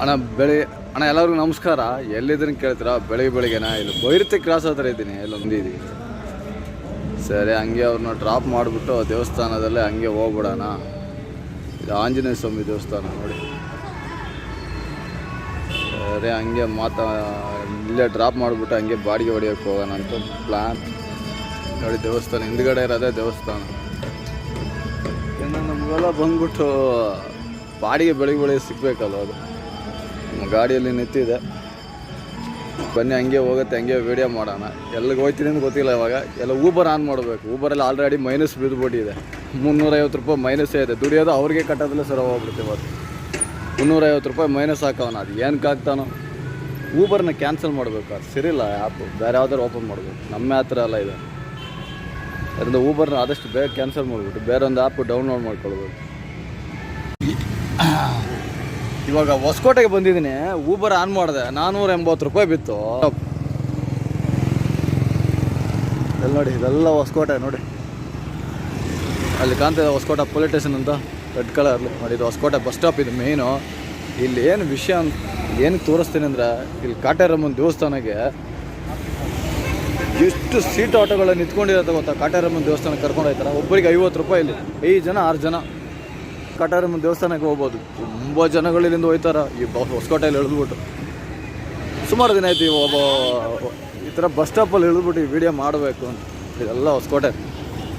ಅಣ್ಣ, ಬೆಳಿ, ಅಣ್ಣ, ಎಲ್ಲರಿಗೂ ನಮಸ್ಕಾರ. ಎಲ್ಲಿದ್ದೀನಿ ಕೇಳ್ತೀರಾ? ಬೆಳಿಗ್ಗೆ ಬೆಳಿಗ್ಗೆನ? ಇಲ್ಲಿ ಬೈರತಿ ಕ್ರಾಸ್ ಹತ್ರ ಇದ್ದೀನಿ. ಇಲ್ಲೊಂದಿದ್ದೀವಿ ಸರಿ, ಹಂಗೆ ಅವ್ರನ್ನ ಡ್ರಾಪ್ ಮಾಡಿಬಿಟ್ಟು ದೇವಸ್ಥಾನದಲ್ಲೇ ಹಂಗೆ ಹೋಗ್ಬಿಡೋಣ. ಇದು ಆಂಜನೇಯ ಸ್ವಾಮಿ ದೇವಸ್ಥಾನ, ನೋಡಿ. ಸರಿ, ಹಂಗೆ ಮಾತಾ, ಇಲ್ಲೇ ಡ್ರಾಪ್ ಮಾಡಿಬಿಟ್ಟು ಹಂಗೆ ಬಾಡಿಗೆ ಹೊಡಿಯೋಕೆ ಹೋಗೋಣ ಅಂತ ಪ್ಲ್ಯಾನ್ ನೋಡಿ, ದೇವಸ್ಥಾನ, ಹಿಂದ್ಗಡೆ ಇರೋದೇ ದೇವಸ್ಥಾನ. ಇನ್ನು ನಮಗೆಲ್ಲ ಬಂದ್ಬಿಟ್ಟು ಬಾಡಿಗೆ ಬೆಳಿಗ್ಗೆ ಬೆಳಿಗ್ಗೆ ಸಿಗ್ಬೇಕಲ್ಲ ಅದು? ಗಾಡಿಯಲ್ಲಿ ನಿಂತಿದೆ. ಬನ್ನಿ, ಹಂಗೆ ಹೋಗುತ್ತೆ, ಹಂಗೆ ವೀಡಿಯೋ ಮಾಡೋಣ. ಎಲ್ಲಿಗೆ ಹೋಗ್ತೀನಿ ಅಂತ ಗೊತ್ತಿಲ್ಲ ಇವಾಗ. ಎಲ್ಲ ಊಬರ್ ಆನ್ ಮಾಡಬೇಕು. ಊಬರಲ್ಲಿ ಆಲ್ರೆಡಿ ಮೈನಸ್ ಬಿದ್ದುಬಿಟ್ಟಿದೆ ಮುನ್ನೂರೈವತ್ತು ರೂಪಾಯಿ ಮೈನಸ್ಸೇ ಇದೆ. ದುಡಿಯೋದು ಅವ್ರಿಗೆ ಕಟ್ಟೋದಲ್ಲೇ ಸರ ಹೋಗ್ಬಿಡ್ತೀವಿ ಇವತ್ತು. ಮುನ್ನೂರೈವತ್ತು ರೂಪಾಯಿ ಮೈನಸ್ ಹಾಕವನ. ಅದು ಏನಕ್ಕೆ ಹಾಕ್ತಾನೋ ಊಬರ್ನ ಕ್ಯಾನ್ಸಲ್ ಮಾಡಬೇಕು. ಅದು ಸರಿಯಿಲ್ಲ ಆ್ಯಪು ಬೇರೆ ಯಾವ್ದಾದ್ರು ಓಪನ್ ಮಾಡಬೇಕು. ನಮ್ಮ ಹತ್ರ ಎಲ್ಲ ಇದೆ. ಅದರಿಂದ ಊಬರ್ನ ಆದಷ್ಟು ಬೇಗ ಕ್ಯಾನ್ಸಲ್ ಮಾಡಿಬಿಟ್ಟು ಬೇರೆ ಒಂದು ಆ್ಯಪ್ ಡೌನ್ಲೋಡ್ ಮಾಡ್ಕೊಳ್ಬೇಕು. ಇವಾಗ ಹೊಸಕೋಟೆಗೆ ಬಂದಿದ್ದೀನಿ ಊಬರ್ ಆನ್ ಮಾಡಿದೆ. ನಾನ್ನೂರ ಎಂಬತ್ತು ರೂಪಾಯಿ ಬಿತ್ತು. ಎಲ್ಲ ನೋಡಿ, ಇದೆಲ್ಲ ಹೊಸಕೋಟೆ, ನೋಡಿ. ಅಲ್ಲಿ ಕಾಣ್ತಿದೆ ಹೊಸಕೋಟೆ ಪೊಲೀಸ್ ಸ್ಟೇಷನ್ ಅಂತ ರೆಡ್ ಕಲರ್ಲಿ ನೋಡಿ, ಇದು ಹೊಸಕೋಟೆ ಬಸ್ ಸ್ಟಾಪ್ ಇದು ಮೇಯ್ನು ಇಲ್ಲಿ ಏನು ವಿಷಯ ಅಂತ ಏನಕ್ಕೆ ತೋರಿಸ್ತೀನಿ ಅಂದರೆ, ಇಲ್ಲಿ ಕಾಟೇರಮ್ಮನ ದೇವಸ್ಥಾನಕ್ಕೆ ಎಷ್ಟು ಸೀಟ್ ಆಟೋಗಳು ನಿಂತ್ಕೊಂಡಿರತ್ತೆ ಗೊತ್ತಾ? ಕಾಟೇರಮ್ಮನ ದೇವಸ್ಥಾನಕ್ಕೆ ಕರ್ಕೊಂಡು ಹೋಗ್ತಾರೆ. ಒಬ್ಬರಿಗೆ ಐವತ್ತು ರೂಪಾಯಿ ಇಲ್ಲಿ. ಐದು ಜನ, ಆರು ಜನ. ಕಾಟೇರಮ್ಮನ ದೇವಸ್ಥಾನಕ್ಕೆ ಹೋಗ್ಬೋದು. ತುಂಬ ಜನಗಳು ಇಲ್ಲಿಂದ ಹೋಯ್ತಾರ. ಈ ಹೊಸಕೋಟೆಯಲ್ಲಿ ಇಳಿದ್ಬಿಟ್ಟು ಸುಮಾರು ದಿನ ಆಯ್ತು ಈ ಒಬ್ಬ ಈ ಥರ ಬಸ್ ಸ್ಟಾಪಲ್ಲಿ ಇಳಿದ್ಬಿಟ್ಟು ಈ ವಿಡಿಯೋ ಮಾಡಬೇಕು ಅಂತ. ಇದೆಲ್ಲ ಹೊಸಕೋಟೆ.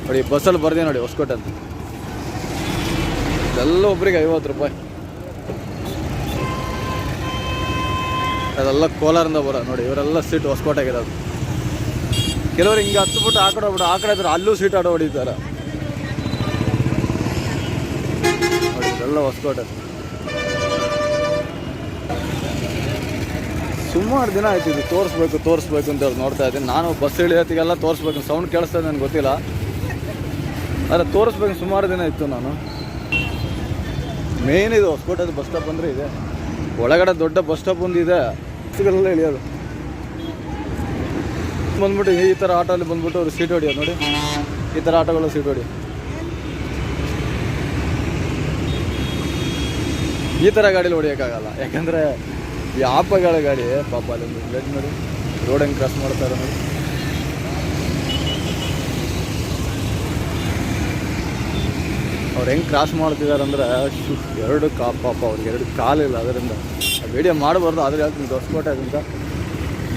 ನೋಡಿ ಬಸ್ಸಲ್ಲಿ ಬರ್ದೆ ನೋಡಿ ಹೊಸಕೋಟೆ ಅಂತ. ಇದೆಲ್ಲ ಒಬ್ರಿಗೆ ಐವತ್ತು ರೂಪಾಯಿ. ಅದೆಲ್ಲ ಕೋಲಾರಿಂದ ಬರೋ ನೋಡಿ, ಇವರೆಲ್ಲ ಸೀಟ್ ಹೊಸಕೋಟೆಗಿರೋದು ಕೆಲವರು ಹಿಂಗೆ ಹತ್ಬಿಟ್ಟು ಆ ಕಡೆ ಹೋಗ್ಬಿಟ್ಟು ಆ ಕಡೆ ಇದ್ರೆ ಅಲ್ಲೂ ಸೀಟ್ ಆಡೋ ಹೊಡಿತಾರೆ ನೋಡಿ ಇದೆಲ್ಲ ಹೊಸಕೋಟೆ. ಸುಮಾರು ದಿನ ಆಯ್ತು ಇದು ತೋರಿಸ್ಬೇಕು ತೋರಿಸ್ಬೇಕು ಅಂತ ಅವ್ರು ನೋಡ್ತಾ ಇದ್ದೀನಿ. ನಾನು ಬಸ್ ಇಳಿಯೋತ್ತಿಗೆಲ್ಲ ತೋರಿಸ್ಬೇಕು, ಸೌಂಡ್ ಕೇಳಿಸ್ತದೆ ನನಗೆ ಗೊತ್ತಿಲ್ಲ. ಆದರೆ ತೋರಿಸ್ಬೇಕು, ಸುಮಾರು ದಿನ ಇತ್ತು ನಾನು. ಮೇನ್ ಇದು ಹೊಸಕೋಟೆದು ಬಸ್ ಸ್ಟಾಪ್ ಅಂದರೆ ಇದೆ. ಒಳಗಡೆ ದೊಡ್ಡ ಬಸ್ ಸ್ಟಾಪ್ ಒಂದು ಇದೆ. ಬಸ್ಗಳೆಲ್ಲ ಇಳಿಯೋದು. ಬಂದ್ಬಿಟ್ಟು ಈ ಥರ ಆಟೋಲ್ಲಿ ಬಂದ್ಬಿಟ್ಟು ಅವ್ರು ಸೀಟ್ ಹೊಡಿಯೋದು ನೋಡಿ. ಈ ಥರ ಆಟೋಗಳು ಸೀಟ್ ಹೊಡಿ ಈ ಥರ ಗಾಡೀಲಿ ಹೊಡಿಯೋಕ್ಕಾಗಲ್ಲ. ಯಾಕಂದರೆ ಈ ಆಪಗಳ ಗಾಡಿ, ಪಾಪ ಅಲ್ಲಿ ಒಂದು ಲೆಡ್ ನೋಡಿ ರೋಡ್ ಹೆಂಗೆ ಕ್ರಾಸ್ ಮಾಡ್ತಾರೆ ನೋಡಿ ಅವ್ರು ಹೆಂಗೆ ಕ್ರಾಸ್ ಮಾಡ್ತಿದ್ದಾರೆ ಅಂದರೆ ಎರಡು ಕಾ, ಪಾಪ ಅವ್ರಿಗೆ ಎರಡು ಕಾಲಿಲ್ಲ ಅದರಿಂದ. ವೀಡಿಯೋ ಮಾಡಬಾರ್ದು, ಆದರೆ ಹೇಳ್ತೀನಿ ದೊಡ್ಡ ಅಂತ.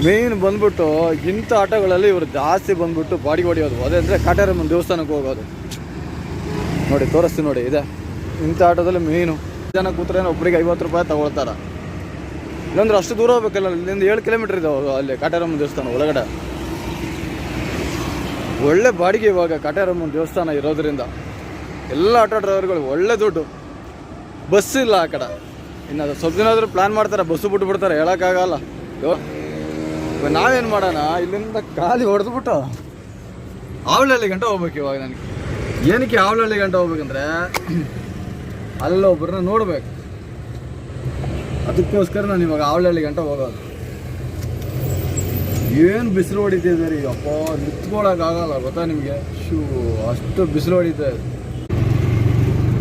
ಮೇನ್ ಬಂದ್ಬಿಟ್ಟು ಇಂಥ ಆಟೋಗಳಲ್ಲಿ ಇವರು ಜಾಸ್ತಿ ಬಂದ್ಬಿಟ್ಟು ಬಾಡಿ ಹೊಡಿಯೋದು. ಅದೇ ಅಂದರೆ ಕಾಟಾರಮ್ಮನ ದೇವಸ್ಥಾನಕ್ಕೆ ಹೋಗೋದು. ನೋಡಿ, ತೋರಿಸ್ತೀನಿ ನೋಡಿ, ಇದೆ. ಇಂಥ ಆಟೋದಲ್ಲಿ ಮೇಯ್ನು ಜನ ಕೂತ್ರೆ ಒಬ್ಬರಿಗೆ ಐವತ್ತು ರೂಪಾಯಿ ತಗೊಳ್ತಾರೆ. ಇಲ್ಲಂದ್ರೆ ಅಷ್ಟು ದೂರ ಹೋಗ್ಬೇಕಲ್ಲ, ಇಲ್ಲಿಂದ ಏಳು ಕಿಲೋಮೀಟ್ರ್ ಇದಾವೆ ಅಲ್ಲಿ ಕಾಟೇರಮ್ಮನ ದೇವಸ್ಥಾನ ಒಳಗಡೆ. ಒಳ್ಳೆ ಬಾಡಿಗೆ ಇವಾಗ ಕಾಟೇರಮ್ಮನ ದೇವಸ್ಥಾನ ಇರೋದ್ರಿಂದ. ಎಲ್ಲ ಆಟೋ ಡ್ರೈವರ್ಗಳು ಒಳ್ಳೆ ದುಡ್ಡು. ಬಸ್ ಇಲ್ಲ ಆ ಕಡೆ. ಇನ್ನು ಸ್ವಲ್ಪ ದಿನ ಆದರೂ ಪ್ಲ್ಯಾನ್ ಮಾಡ್ತಾರೆ ಬಸ್ಸು ಬಿಟ್ಟು ಬಿಡ್ತಾರೆ ಹೇಳೋಕ್ಕಾಗಲ್ಲ. ಇವ- ಇವಾಗ ನಾವೇನು ಮಾಡೋಣ? ಇಲ್ಲಿಂದ ಖಾಲಿ ಹೊಡೆದ್ಬಿಟ್ಟು ಆವಳಹಳ್ಳಿ ಗಂಟೆ ಹೋಗ್ಬೇಕು ಇವಾಗ ನನಗೆ. ಏನಕ್ಕೆ ಆವಳಹಳ್ಳಿ ಗಂಟೆ ಹೋಗ್ಬೇಕಂದ್ರೆ ಅಲ್ಲೊಬ್ಬರನ್ನ ನೋಡ್ಬೇಕು. ಅದಕ್ಕೋಸ್ಕರ ನಾನು ಇವಾಗ ಆವಳಳ್ಳಿ ಗಂಟೆ ಹೋಗೋದು. ಏನು ಬಿಸಿಲು ಹೊಡಿತಿದೆ ರೀ? ಅಪ್ಪ ನಿಂತ್ಕೊಳ್ಳೋಕ್ಕಾಗಲ್ಲ ಗೊತ್ತಾ ನಿಮಗೆ? ಶೂ, ಅಷ್ಟು ಬಿಸಿಲು ಹೊಡಿತಾ ಇದೆ.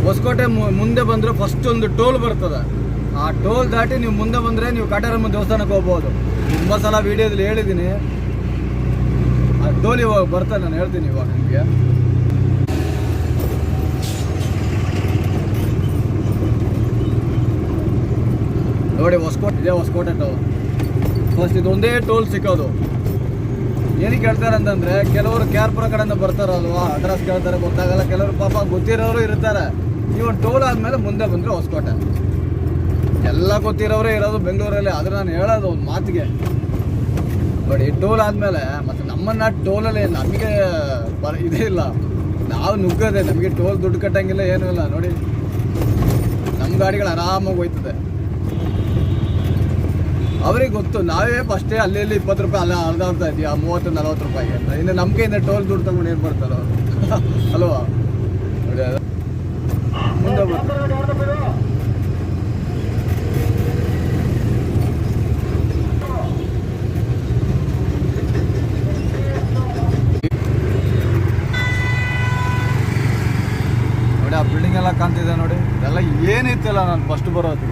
ಹೊಸಕೋಟೆ ಮುಂದೆ ಬಂದರೆ ಫಸ್ಟ್ ಒಂದು ಟೋಲ್ ಬರ್ತದೆ. ಆ ಟೋಲ್ ದಾಟಿ ನೀವು ಮುಂದೆ ಬಂದರೆ ನೀವು ಕಾಟೇರಮ್ಮ ದೇವಸ್ಥಾನಕ್ಕೆ ಹೋಗ್ಬೋದು. ತುಂಬ ಸಲ ವೀಡಿಯೋದಲ್ಲಿ ಹೇಳಿದ್ದೀನಿ ಆ ಟೋಲ್ ಇವಾಗ ಬರ್ತದೆ, ನಾನು ಹೇಳ್ತೀನಿ ಇವಾಗ ನಿಮಗೆ. ನೋಡಿ ಹೊಸಕೋಟೆ ಇದೆ ಹೊಸಕೋಟೆ ಟೋಲ್ ಫಸ್ಟ್ ಇದೊಂದೇ ಟೋಲ್ ಸಿಕ್ಕೋದು. ಏನಕ್ಕೆ ಹೇಳ್ತಾರೆ ಅಂತಂದ್ರೆ, ಕೆಲವರು ಕ್ಯಾರ್ಪುರ ಕಡೆಯಿಂದ ಬರ್ತಾರಲ್ವಾ? ಅಡ್ರೆಸ್ ಕೇಳ್ತಾರೆ, ಗೊತ್ತಾಗಲ್ಲ. ಕೆಲವರು ಪಾಪ ಗೊತ್ತಿರೋರು ಇರ್ತಾರೆ. ನೀವು ಟೋಲ್ ಆದ್ಮೇಲೆ ಮುಂದೆ ಬಂದ್ರೆ ಹೊಸಕೋಟೆ ಎಲ್ಲ ಗೊತ್ತಿರೋರೇ ಇರೋದು ಬೆಂಗಳೂರಲ್ಲಿ. ಆದ್ರೆ ನಾನು ಹೇಳೋದು ಒಂದು ಮಾತಿಗೆ. ನೋಡಿ ಟೋಲ್ ಆದ್ಮೇಲೆ ಮತ್ತೆ ನಮ್ಮನ್ನ ಟೋಲಲ್ಲಿ ನಮಗೆ ಬರ ಇದೇ ಇಲ್ಲ. ನಾವು ನುಗ್ಗದೆ, ನಮಗೆ ಟೋಲ್ ದುಡ್ಡು ಕಟ್ಟಂಗಿಲ್ಲ, ಏನೂ ಇಲ್ಲ. ನೋಡಿ ನಮ್ಮ ಗಾಡಿಗಳು ಆರಾಮಾಗಿ ಹೋಯ್ತದೆ. ಅವ್ರಿಗೆ ಗೊತ್ತು, ನಾವೇ ಫಸ್ಟೇ ಅಲ್ಲಿ ಇಲ್ಲಿ ಇಪ್ಪತ್ತು ರೂಪಾಯಿ, ಅಲ್ಲ ಅರ್ಧ ಇದೀವಿ ಇದೆಯಾ, ಮೂವತ್ತು, ನಲ್ವತ್ತು ರೂಪಾಯಿ ಅಂತ. ಇನ್ನು ನಮ್ಗೆಯಿಂದ ಟೋಲ್ ದುಡ್ಡು ತಗೊಂಡು ಏನು ಮಾಡ್ತಾರೋ? ಅಲ್ವಾ. ಮುಂದೆ ನೋಡಿ, ಆ ಬಿಲ್ಡಿಂಗ್ ಎಲ್ಲ ಕಾಣ್ತಿದೆ ನೋಡಿ. ಇದೆಲ್ಲ ಏನಿತ್ತಲ್ಲ ನಾನು ಫಸ್ಟ್ ಬರೋದು.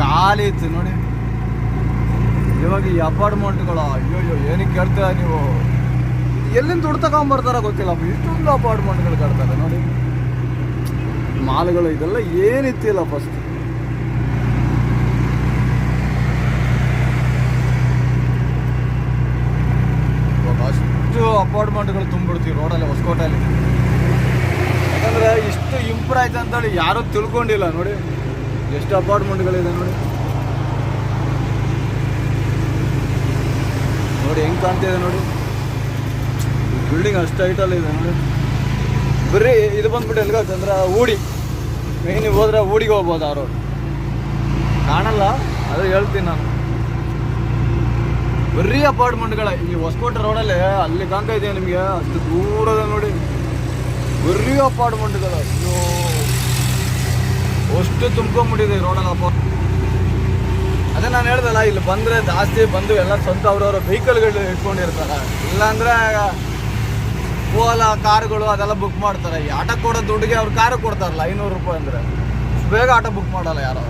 ಖಾಲಿ ಇತ್ತು ನೋಡಿ. ಇವಾಗ ಈ ಅಪಾರ್ಟ್ಮೆಂಟ್ಗಳ ಅಯ್ಯೋ ಅಯ್ಯೋ ಏನಕ್ಕೆ ಕೇಳ್ತೀರ ನೀವು? ಎಲ್ಲಿಂದ ದುಡ್ಡು ತಗೊಂಬರ್ತಾರ ಗೊತ್ತಿಲ್ಲ ಇಷ್ಟೊಂದು ಅಪಾರ್ಟ್ಮೆಂಟ್ಗಳು ಕಟ್ತಾರೆ ನೋಡಿ. ಮಾಲ್ಗಳು, ಇದೆಲ್ಲ ಏನಿತ್ತಿಲ್ಲ ಫಸ್ಟ್ ಅಷ್ಟು ಅಪಾರ್ಟ್ಮೆಂಟ್ಗಳು ತುಂಬಿಡ್ತೀವಿ ರೋಡಲ್ಲಿ, ಹೊಸಕೋಟೆಯಲ್ಲಿ. ಯಾಕಂದ್ರೆ ಇಷ್ಟು ಇಂಪ್ರೂವ್ ಆಯ್ತು ಅಂತೇಳಿ ಯಾರೂ ತಿಳ್ಕೊಂಡಿಲ್ಲ ನೋಡಿ. ಎಷ್ಟು ಅಪಾರ್ಟ್ಮೆಂಟ್ಗಳಿದೆ ನೋಡಿ. ನೋಡಿ ಹೆಂಗ್ ಕಾಣ್ತಿದೆ ನೋಡಿ. ಬಿಲ್ಡಿಂಗ್ ಅಷ್ಟು ಹೈಟಲ್ಲಿ ಇದೆ ನೋಡಿ. ಬರೀ ಇದು ಬಂದ್ಬಿಟ್ಟು ಎಲ್ಗಂತಂದ್ರೆ ಊಡಿ. ಮೇನ್ ಹೋದ್ರೆ ಊಡಿಗೆ ಹೋಗ್ಬೋದು ಆ ರೋಡ್ ಕಾಣಲ್ಲ, ಅದು ಹೇಳ್ತೀನಿ ನಾನು. ಬರೀ ಅಪಾರ್ಟ್ಮೆಂಟ್ಗಳ ಈ ಹೊಸಕೋಟೆ ರೋಡಲ್ಲಿ ಅಲ್ಲಿ ಕಾಣ್ತಾ ಇದೆಯಾ ನಿಮಗೆ? ಅಷ್ಟು ದೂರದ ನೋಡಿ. ಬರೀ ಅಪಾರ್ಟ್ಮೆಂಟ್ಗಳು ಅಷ್ಟು ಈ ರೋಡಲ್ಲಿ ಅಪಾರ್ಟ್ ಅದೇ ನಾನು ಹೇಳ್ದಲ್ಲ, ಇಲ್ಲಿ ಬಂದರೆ ಜಾಸ್ತಿ ಬಂದು ಎಲ್ಲ ಸ್ವಂತ ಅವ್ರವ್ರ ವೆಹಿಕಲ್ಗಳು ಇಟ್ಕೊಂಡಿರ್ತಾರೆ. ಇಲ್ಲಾಂದ್ರೆ, ಓಲಾ ಕಾರುಗಳು ಅದೆಲ್ಲ ಬುಕ್ ಮಾಡ್ತಾರೆ. ಈ ಆಟೋ ಕೊಡೋ ದುಡ್ಡಿಗೆ ಅವ್ರು ಕಾರು ಕೊಡ್ತಾರಲ್ಲ, ಐನೂರು ರೂಪಾಯಿ ಅಂದರೆ. ಬೇಗ ಆಟೋ ಬುಕ್ ಮಾಡಲ್ಲ ಯಾರು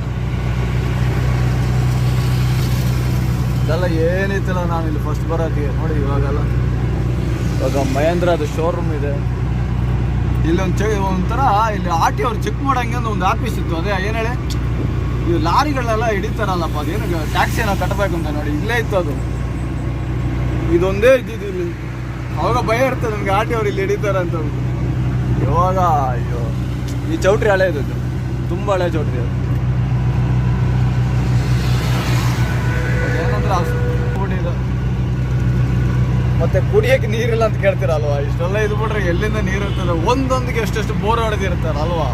ಇದೆಲ್ಲ ಏನಿತ್ತಿಲ್ಲ ನಾನು ಇಲ್ಲಿ ಫಸ್ಟ್ ಬರೋಕ್ಕೆ ನೋಡಿ ಇವಾಗೆಲ್ಲ. ಇವಾಗ ಮಹೇಂದ್ರದು ಶೋರೂಮ್ ಇದೆ. ಇಲ್ಲೊಂದು ಚೆ ಒಂಥರ ಇಲ್ಲಿ ಆರ್ ಟಿ ಅವ್ರು ಚೆಕ್ ಮಾಡೋಂಗೆ ಒಂದು ಆಫೀಸ್ ಇತ್ತು. ಅದೇ, ಏನು ಹೇಳಿ? ಈ ಲಾರಿಗಳೆಲ್ಲ ಹಿಡಿತಾರಲ್ಲಪ್ಪ ಅದೇನು ಟ್ಯಾಕ್ಸಿ ಏನೋ ಕಟ್ಟಬೇಕು ಅಂತ ನೋಡಿ, ಇಲ್ಲೇ ಇತ್ತು ಅದು. ಇದೊಂದೇ ಇದ್ದಿದ್ದು ಇಲ್ಲಿ. ಅವಾಗ ಭಯ ಇರ್ತದೆ ನಮ್ಗೆ ಆಟಿ ಅವ್ರು ಇಲ್ಲಿ ಹಿಡಿತಾರೆ ಅಂತ ಹೇಳ್ಬಿಟ್ಟು. ಇವಾಗ, ಅಯ್ಯೋ. ಈ ಚೌಟ್ರಿ ಹಳೆ ಇದ್ದು ತುಂಬ ಹಳೆ ಚೌಟ್ರಿ ಅದು. ಇದೆ. ಮತ್ತೆ ಕುಡಿಯಕ್ಕೆ ನೀರಿಲ್ಲ ಅಂತ ಕೇಳ್ತೀರಲ್ವಾ? ಇಷ್ಟೆಲ್ಲ ಇದು ಬಿಟ್ರೆ ಎಲ್ಲಿಂದ ನೀರು ಇರ್ತದೆ? ಒಂದೊಂದಿಗೆ ಎಷ್ಟೆಷ್ಟು ಬೋರ್ ಹೊಡೆದಿರ್ತಾರೆ ಅಲ್ವಾ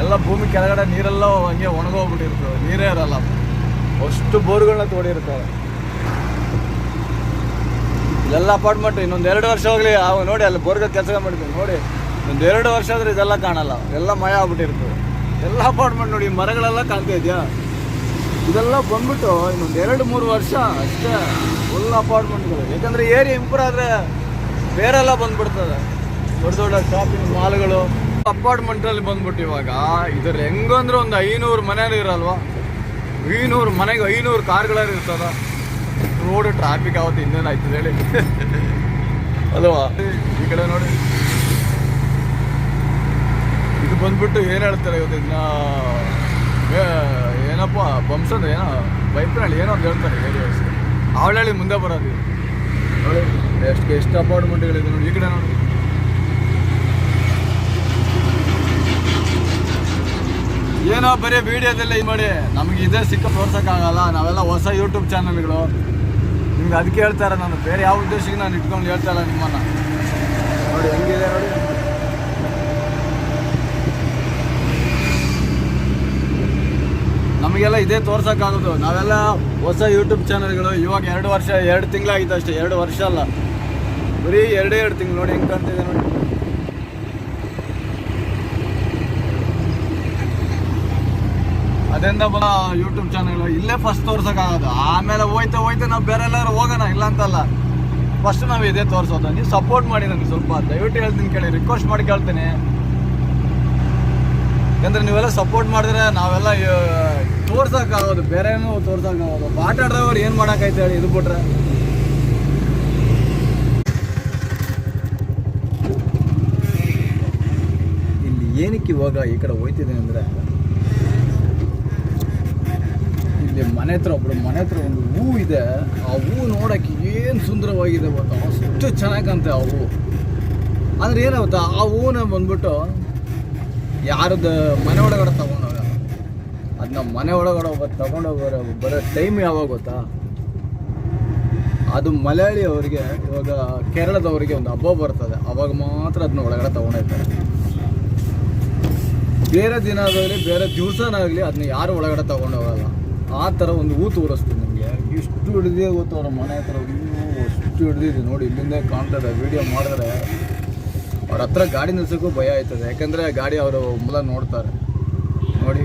ಎಲ್ಲ ಭೂಮಿ ಕೆಳಗಡೆ ನೀರೆಲ್ಲ ಹಂಗೆ ಒಣಗೋಗ್ಬಿಟ್ಟಿರ್ತದೆ. ನೀರೇ ಇರಲ್ಲ. ಅಷ್ಟು ಬೋರ್ಗಳನ್ನ ತೋಡಿರ್ತಾರೆ ಇಲ್ಲೆಲ್ಲ ಅಪಾರ್ಟ್ಮೆಂಟ್ ಇನ್ನೊಂದು ಎರಡು ವರ್ಷ ಹೋಗ್ಲಿ. ಅವು ನೋಡಿ ಅಲ್ಲಿ ಬೋರ್ಗ ಕೆಲಸ ಮಾಡಿದ್ವಿ ನೋಡಿ ಒಂದು ಎರಡು ವರ್ಷ ಆದ್ರೆ ಇದೆಲ್ಲ ಕಾಣಲ್ಲ. ಎಲ್ಲ ಮಯ ಆಗ್ಬಿಟ್ಟಿರ್ತದೆ. ಎಲ್ಲ ಅಪಾರ್ಟ್ಮೆಂಟ್ ನೋಡಿ, ಮರಗಳೆಲ್ಲ ಕಾಣ್ತಾ ಇದೆಯಾ? ಇದೆಲ್ಲ ಬಂದ್ಬಿಟ್ಟು ಇನ್ನೊಂದು ಎರಡು, ಮೂರು ವರ್ಷ ಅಷ್ಟೇ ಫುಲ್ ಅಪಾರ್ಟ್ಮೆಂಟ್ಗಳು ಯಾಕಂದ್ರೆ ಏರಿಯಾ ಇಂಪ್ರೂವ್ ಆದರೆ ಬೇರೆಲ್ಲ ಬಂದ್ಬಿಡ್ತದೆ. ದೊಡ್ಡ ದೊಡ್ಡ ಶಾಪಿಂಗ್ ಮಾಲ್ಗಳು ಅಪಾರ್ಟ್ಮೆಂಟಲ್ಲಿ ಬಂದ್ಬಿಟ್ಟು ಇವಾಗ ಇದ್ರ ಹೆಂಗಂದ್ರೆ ಒಂದು ಐನೂರು ಮನೇಲಿ ಇರಲ್ವಾ? ಐನೂರು ಮನೆಗೆ ಐನೂರು ಕಾರ್ಗಳಲ್ಲಿ ಇರ್ತದ. ರೋಡ್ ಟ್ರಾಫಿಕ್ ಆವತ್ತು ಇನ್ನೇನು ಆಯ್ತದೆ ಹೇಳಿ. ಅಲ್ವಾ? ಈ ಕಡೆ ನೋಡಿ. ಇದು ಬಂದ್ಬಿಟ್ಟು ಏನು ಹೇಳ್ತಾರೆ ಇವತ್ತು ಇದನ್ನ? ಏನಪ್ಪ, ಬಂಸದ ಏನ ಬೈಪ್ನಲ್ಲಿ ಏನೋ ಅಂತ ಹೇಳ್ತಾರೆ ಹೇಳಿ ಮುಂದೆ ಬರೋದು ನೋಡಿ, ಎಷ್ಟು ಎಷ್ಟು ಅಪಾರ್ಟ್ಮೆಂಟ್ಗಳಿದೆ ನೋಡಿ, ಈ ಕಡೆ ನೋಡಿ. ಏನೋ ಬರೀ ವಿಡಿಯೋದೆಲ್ಲ ಇದು ಮಾಡಿ ನಮಗೆ ಇದೇ ಸಿಕ್ಕ ತೋರ್ಸೋಕ್ಕಾಗಲ್ಲ. ನಾವೆಲ್ಲ ಹೊಸ ಯೂಟ್ಯೂಬ್ ಚಾನಲ್ಗಳು. ನಿಮ್ಗೆ ಅದಕ್ಕೆ ಹೇಳ್ತಾರೆ ನಾನು. ಬೇರೆ ಯಾವ ಉದ್ದೇಶಕ್ಕೆ ನಾನು ಇಟ್ಕೊಂಡು ಹೇಳ್ತಾ ಇಲ್ಲ ನಿಮ್ಮನ್ನ. ನೋಡಿ, ಹೆಂಗಿದೆ ನೋಡಿ. ನಮಗೆಲ್ಲ ಇದೇ ತೋರ್ಸೋಕ್ಕಾಗೋದು. ನಾವೆಲ್ಲ ಹೊಸ ಯೂಟ್ಯೂಬ್ ಚಾನಲ್ಗಳು ಇವಾಗ ಎರಡು ವರ್ಷ, ಎರಡು ತಿಂಗಳಾಗಿತ್ತು ಅಷ್ಟೇ. ಎರಡು ವರ್ಷ ಅಲ್ಲ. ಬರೀ ಎರಡೇ ಎರಡು ತಿಂಗಳು ನೋಡಿ, ಹೆಂಗೆ ಕಾಣ್ತಿದೆ ನೋಡಿ. ಅದರಿಂದ ಬಲ ಯೂಟ್ಯೂಬ್ ಚಾನಲ್ ಇಲ್ಲೇ ಫಸ್ಟ್ ತೋರ್ಸೋಕ್ಕಾಗೋದು. ಆಮೇಲೆ ಹೋಯ್ತಾ ಹೋಯ್ತಾ ನಾವು ಬೇರೆ ಎಲ್ಲಾರು ಹೋಗೋಣ, ಇಲ್ಲ ಅಂತಲ್ಲ. ಫಸ್ಟ್ ನಾವು ಇದೇ ತೋರಿಸೋದು. ನೀವು ಸಪೋರ್ಟ್ ಮಾಡಿ ನನಗೆ ಸ್ವಲ್ಪ ದಯವಿಟ್ಟು ಹೇಳ್ತೀನಿ ಕೇಳಿ ರಿಕ್ವೆಸ್ಟ್ ಮಾಡಿ ಕೇಳ್ತೀನಿ. ಯಾಕಂದ್ರೆ ನೀವೆಲ್ಲ ಸಪೋರ್ಟ್ ಮಾಡಿದ್ರೆ ನಾವೆಲ್ಲ ತೋರ್ಸೋಕ್ಕಾಗೋದು. ಬೇರೆ ಏನೂ ತೋರ್ಸೋಕ್ಕಾಗೋದು. ಆಟ ಆಡ್ದವ್ರು ಏನು ಮಾಡೋಕ್ಕೈತೆ ಹೇಳಿ, ಇದು ಬಿಟ್ರೆ. ಇಲ್ಲಿ ಏನಕ್ಕೆ ಇವಾಗ ಈ ಕಡೆ ಹೋಯ್ತಿದ್ದೀನಿ ಅಂದರೆ ಇಲ್ಲಿ ಮನೆ ಹತ್ರ ಒಬ್ಬರು ಮನೆ ಹತ್ರ ಒಂದು ಹೂ ಇದೆ, ಆ ಹೂ ನೋಡೋಕ್ಕೆ ಏನು ಸುಂದರವಾಗಿದೆ ಗೊತ್ತಾ? ಅಷ್ಟು ಚೆನ್ನಾಗಿ ಆ ಹೂವು ಆದರೆ ಏನಾಗುತ್ತೆ ಆ ಹೂವನ್ನ ಬಂದ್ಬಿಟ್ಟು ಯಾರದ್ದು ಮನೆ ಒಳಗಡೆ ತಗೊಂಡೋಗ? ಅದನ್ನ ಮನೆ ಒಳಗಡೆ ಒಬ್ಬ ತಗೊಂಡೋಗೋರ ಬರೋ ಟೈಮ್ ಯಾವಾಗ ಗೊತ್ತಾ? ಅದು ಮಲಯಾಳಿ ಅವರಿಗೆ, ಇವಾಗ ಕೇರಳದವರಿಗೆ ಒಂದು ಹಬ್ಬ ಬರ್ತದೆ. ಅವಾಗ ಮಾತ್ರ ಅದನ್ನ ಒಳಗಡೆ ತಗೊಂಡೋಗ್ತಾರೆ ಬೇರೆ ದಿನ ಆಗಲಿ ಬೇರೆ ದಿವಸನಾಗಲಿ ಅದನ್ನ ಯಾರು ಒಳಗಡೆ ತಗೊಂಡೋಗಲ್ಲ. ಆ ಥರ ಒಂದು ಹೂ ತೋರಿಸ್ತೀನಿ ನಿಮಗೆ. ಇಷ್ಟು ಹಿಡಿದೇ ಗೊತ್ತು ಅವ್ರ ಮನೆ ಹತ್ರ ಅಷ್ಟು ಹಿಡಿದಿದೆ ನೋಡಿ, ಇಲ್ಲಿಂದ ಕಾಣ್ತಾರೆ ವಿಡಿಯೋ ಮಾಡಿದ್ರೆ ಅವ್ರ ಹತ್ರ ಗಾಡಿ ನಿಲ್ಸೋಕ್ಕೂ ಭಯ ಆಯ್ತದೆ. ಯಾಕಂದರೆ ಗಾಡಿ ಅವರು ಮೂಲ ನೋಡ್ತಾರೆ. ನೋಡಿ.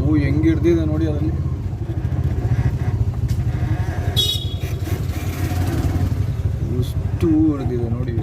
ಹೂ ಹೆಂಗೆ ಹಿಡ್ದಿದೆ ನೋಡಿ ಅದರಲ್ಲಿ. ಇಷ್ಟು ಹೂ ಹಿಡ್ದಿದೆ ನೋಡಿ.